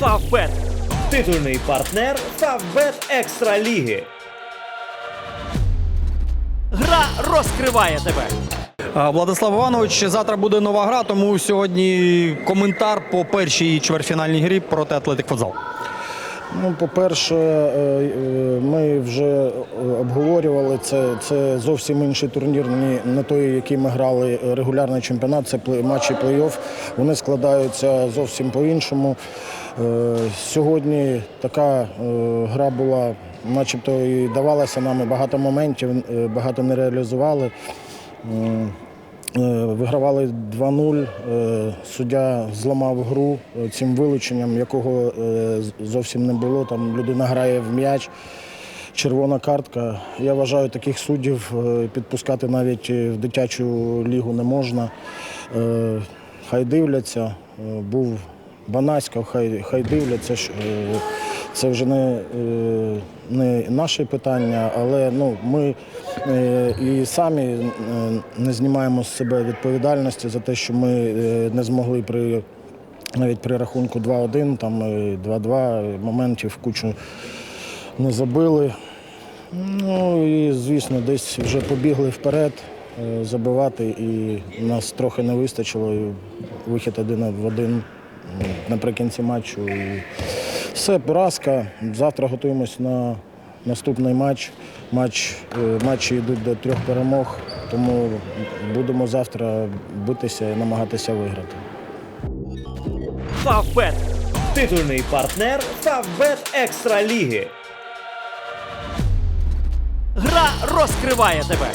Фавбет. Титульний партнер Фавбет Екстра Ліги. Гра розкриває тебе. Владислав Іванович, завтра буде нова гра, тому сьогодні коментар по першій чвертьфінальній грі проти Атлетик Футзал. Ну, по-перше, е, е, ми вже обговорювали це. Це зовсім інший турнір, не, той, який ми грали е, регулярний чемпіонат. Це матчі плей-офф. Вони складаються зовсім по-іншому. Сьогодні така гра була, начебто і давалася нам багато моментів, багато не реалізували. Е, Вигравали 2-0. Е, Суддя зламав гру е, цим вилученням, якого зовсім не було. Там людина грає в м'яч, червона картка. Я вважаю, таких суддів підпускати навіть в дитячу лігу не можна. Хай дивляться. Був Банаська, хай, хай дивляться. Це вже не, е, не наше питання, але ну, ми е, і самі е, не знімаємо з себе відповідальності за те, що ми не змогли при навіть при рахунку 2-1, там е, 2-2 моментів кучу не забили. Ну і звісно, десь вже побігли вперед забивати, і нас трохи не вистачило. І вихід один в один наприкінці матчу. І все, поразка. Завтра готуємось на наступний матч. Матч е, матчі йдуть до трьох перемог, тому будемо завтра битися і намагатися виграти. Фавбет. Титульний партнер Фавбет Екстра Ліги. Гра розкриває тебе.